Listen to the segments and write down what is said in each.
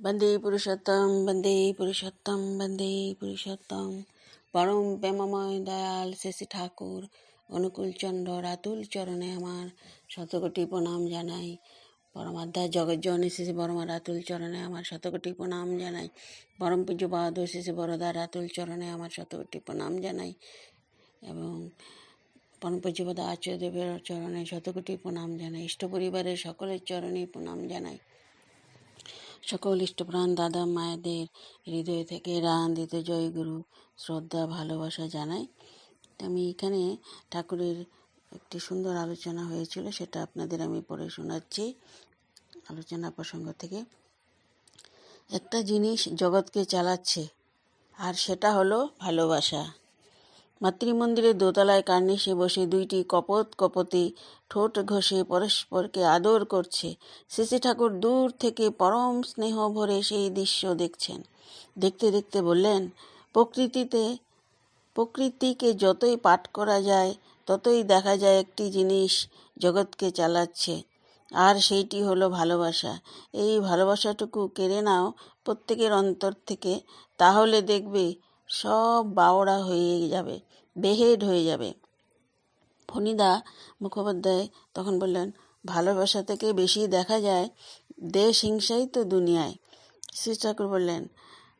বন্দে পুরুষোত্তম বন্দে পুরুষোত্তম বন্দে পুরুষোত্তম। পরম প্রেমময় দয়াল শেষী ঠাকুর অনুকূলচন্দ্র রাতুল চরণে আমার শতকোটি প্রণাম জানাই। পরমাধ্যা জগজ্জনী শেষে বরমা রাতুল চরণে আমার শতকোটি প্রণাম জানাই। পরম পূজ্য বাহাদুর শেষে বরদা রাতুল চরণে আমার শতকোটি প্রণাম জানাই। এবং পরম পূজ্যপদ আচার্যদেবের চরণে শতকোটি প্রণাম জানাই। ইষ্ট পরিবারের সকলের চরণে প্রণাম জানাই। সকল ইষ্টপ্রাণ দাদা মায়েদের হৃদয় থেকে রান্দিত জয়গুরু শ্রদ্ধা, ভালোবাসা জানাই। আমি এখানে ঠাকুরের একটি সুন্দর আলোচনা হয়েছিল, সেটা আপনাদের আমি পড়ে শোনাচ্ছি আলোচনা প্রসঙ্গ থেকে। একটা জিনিস জগৎকে চালাচ্ছে, আর সেটা হলো ভালোবাসা। মাতৃমন্দিরের দোতলায় কার্নিশে বসে দুইটি কপত কপতি ঠোঁট ঘষে পরস্পরকে আদর করছে। শ্রী ঠাকুর দূর থেকে পরম স্নেহ ভরে সেই দৃশ্য দেখছেন। দেখতে দেখতে বললেন, প্রকৃতিতে, প্রকৃতিকে যতই পাঠ করা যায়, ততই দেখা যায় একটি জিনিস জগৎকে চালাচ্ছে। আর সেইটি হলো ভালোবাসা। এই ভালোবাসাটুকু কেড়ে নাও প্রত্যেকের অন্তর থেকে। তাহলে দেখবে সব বাওড়া হয়ে যাবে, বেহেড হয়ে যাবে। ফণিদা মুখোপাধ্যায় তখন বললেন, ভালোবাসা থেকে বেশি দেখা যায় দেশ হিংসাই তো দুনিয়ায়। শ্রী ঠাকুর বললেন,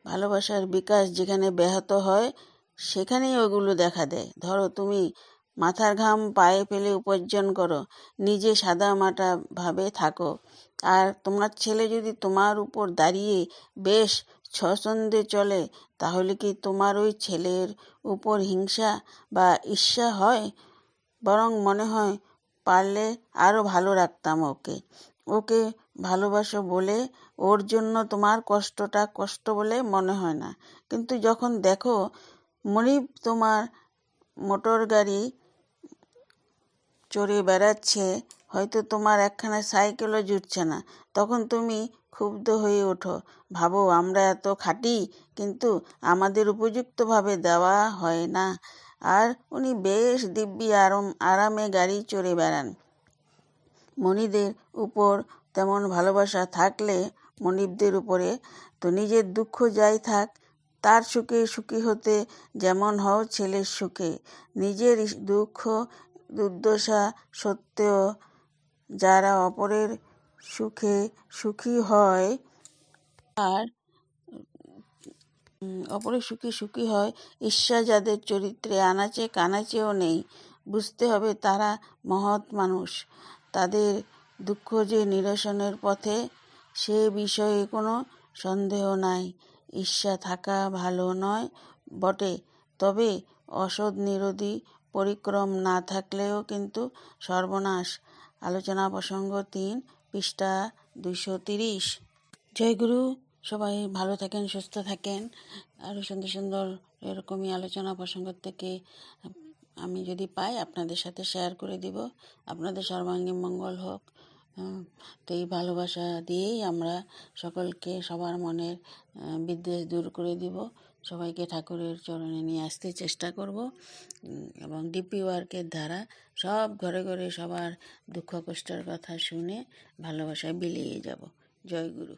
ভালোবাসার বিকাশ যেখানে ব্যাহত হয়, সেখানেই ওগুলো দেখা দেয়। ধরো তুমি মাথার ঘাম পায়ে ফেলে উপার্জন করো, নিজে সাদা মাটা ভাবে থাকো। আর তোমার ছেলে যদি তোমার উপর দাঁড়িয়ে বেশ ছন্দে চলে, তাহলে কি তোমার ওই ছেলের উপর হিংসা বা ঈর্ষা হয়? বরং মনে হয়, পারলে আরও ভালো রাখতাম ওকে। ওকে ভালোবাসো বলে, ওর জন্য তোমার কষ্টটা কষ্ট বলে মনে হয় না। কিন্তু যখন দেখো, মনিব তোমার মোটর গাড়ি চড়ে বেড়াচ্ছে হয়তো তোমার একখানা সাইকেলও জুটছে না। তখন তুমি ক্ষুব্ধ হয়ে ওঠো। ভাবো, আমরা এত খাটি, কিন্তু আমাদের উপযুক্তভাবে দেওয়া হয় না। আর উনি বেশ দিব্যি আরাম, আরামে গাড়ি চড়ে বেড়ান। মনিদের উপর তেমন ভালোবাসা থাকলে মনিবদের উপরে তো নিজের দুঃখ যাই থাক, তার সুখে সুখী হতে যেমন হও ছেলের সুখে। নিজের দুঃখ, দুর্দশা সত্ত্বেও যারা অপরের সুখে সুখী হয় আর অপরের সুখে সুখী হয় ঈর্ষা যাদের চরিত্রে আনাচে কানাচেও নেই, বুঝতে হবে তারা মহৎ মানুষ। তাদের দুঃখ যে নিরসনের পথে, সে বিষয়ে কোনো সন্দেহ নাই। ঈর্ষা থাকা ভালো নয় বটে, তবে অসৎ নিরোধী পরিক্রম না থাকলেও কিন্তু সর্বনাশ। আলোচনা প্রসঙ্গ তিন, পৃষ্ঠা দুইশো তিরিশ। জয়গুরু সবাই ভালো থাকেন, সুস্থ থাকেন। আরও সুন্দর সুন্দর এরকমই আলোচনা প্রসঙ্গ থেকে আমি যদি পাই, আপনাদের সাথে শেয়ার করে দিব। আপনাদের সর্বাঙ্গীন মঙ্গল হোক। তো এই ভালোবাসা দিয়েই আমরা সকলকে সবার মনের বিদ্বেষ দূর করে দিব। সবাইকে ঠাকুরের চরণে নিয়ে আসতে চেষ্টা করব। এবং ডিপি ওয়ার্কের দ্বারা সব ঘরে ঘরে সবার দুঃখ কষ্টের কথা শুনে ভালোবাসায় বিলিয়ে যাব। জয় গুরু।